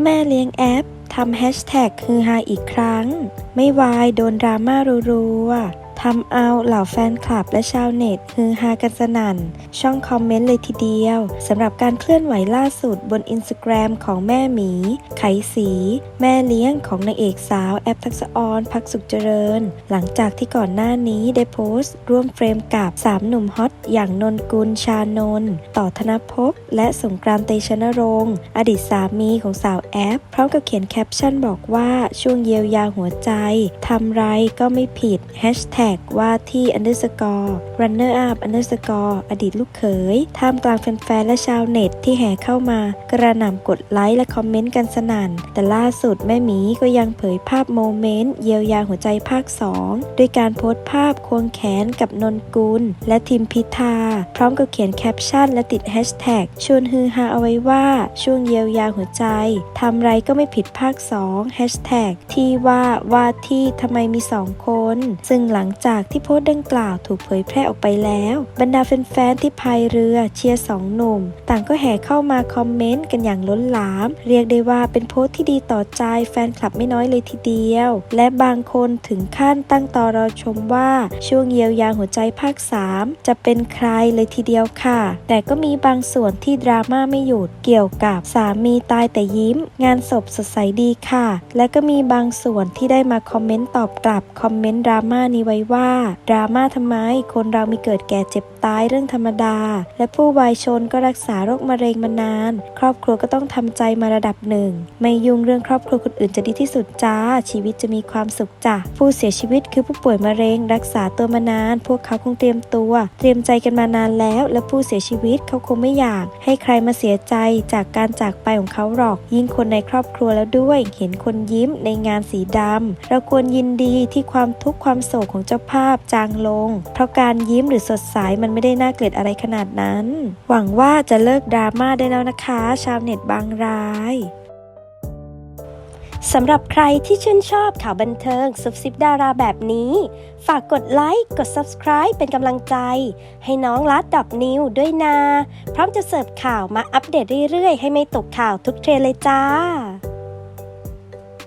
แม่เลี้ยงแอปทำแฮชแท็กฮือฮาอีกครั้ง ไม่วายโดนดราม่ารัวๆ ทำเอาเหล่าแฟนคลับและชาวเน็ตฮือฮากันสนั่น ช่องคอมเมนต์เลยทีเดียวสำหรับการเคลื่อนไหวล่าสุดบนอินสตาแกรมของแม่หมี ไขสี แม่เลี้ยงของนางเอกสาวแอปทักษออนพักสุขเจริญ หลังจากที่ก่อนหน้านี้ได้โพสต์ ร่วมเฟรมกับ 3 หนุ่มฮอตอย่างนนกุลชานนท์ต่อธนภพและสงกรานต์เตชะนรงค์อดีตสามีของสาวแอป พร้อมกับเขียนแคปชั่นบอกว่าช่วงเยียวยาหัวใจทำไรก็ไม่ผิดแฮชแท็กว่าที่ underscore runner up underscore อดีตลูกเขยท่ามกลางแฟนๆ และชาวเน็ตที่แห่เข้ามากระหน่ำกดไลค์และคอมเมนต์กันสนั่น แต่ล่าสุดแม่หมีก็ยังเผยภาพโมเมนต์เยียวยาหัวใจภาค 2 ด้วยการโพสต์ภาพควงแขนกับนนกุล และทีมพิธา พร้อมกับเขียนแคปชั่น และติดแฮชแท็กชวนฮือฮาเอาไว้ว่าช่วงเยียวยาหัวใจทำไรก็ไม่ผิดภาค2แฮชแท็กที่ว่าว่าที่ทำไมมี 2 คน ซึ่งหลังจากที่โพสต์ดังกล่าวถูกเผยแพร่ออกไปแล้ว บรรดาแฟนๆที่พายเรือเชียร์สองหนุ่ม ต่างก็แห่เข้ามาคอมเมนต์กันอย่างล้นหลาม เรียกได้ว่าเป็นโพสต์ที่ดีต่อใจแฟนคลับไม่น้อยเลยทีเดียว และบางคนถึงขั้นตั้งต่อรอชมว่าช่วงเยียวยาหัวใจภาค 3 จะเป็นใครเลยทีเดียวค่ะ แต่ก็มีบางส่วนที่ดราม่าไม่หยุดเกี่ยวกับสามีตายแต่ยิ้ม งานศพสดใสดีค่ะ และก็มีบางส่วนที่ได้มาคอมเมนต์ตอบกลับคอมเมนต์ดราม่านี้ไว้ว่าดราม่าทำไม คนเรามีเกิดแก่เจ็บตายเรื่องธรรมดา และผู้วายชนก็รักษาโรคมะเร็งมานาน ครอบครัวก็ต้องทำใจมาระดับหนึ่ง ไม่ยุ่งเรื่องครอบครัวคนอื่นจะดีที่สุดจ้า ชีวิตจะมีความสุขจ้ะผู้เสียชีวิตคือผู้ป่วยมะเร็ง รักษาตัวมานาน พวกเขาคงเตรียมตัว เตรียมใจกันมานานแล้ว และผู้เสียชีวิตเขาคงไม่อยาก ให้ใครมาเสียใจจากการจากไปของเขาหรอก ยิ่งคนในครอบครัวแล้วด้วย เห็นคนยิ้มในงานสีดำเราควรยินดีที่ความทุกข์ความโศกของเจ้าภาพจางลง เพราะการยิ้มหรือสดใสมันไม่ได้น่าเกลียดอะไรขนาดนั้น หวังว่าจะเลิกดราม่าได้แล้วนะคะ ชาวเน็ตบางรายสำหรับใครที่ชื่นชอบข่าวบันเทิงซุบซิบดาราแบบนี้ ฝากกดไลค์ กด Subscribe เป็นกำลังใจ ให้น้องลัดดับนิวด้วยนะพร้อมจะเสิร์ฟข่าวมาอัปเดตเรื่อยๆ ให้ไม่ตกข่าวทุกเทรนเลยจ้า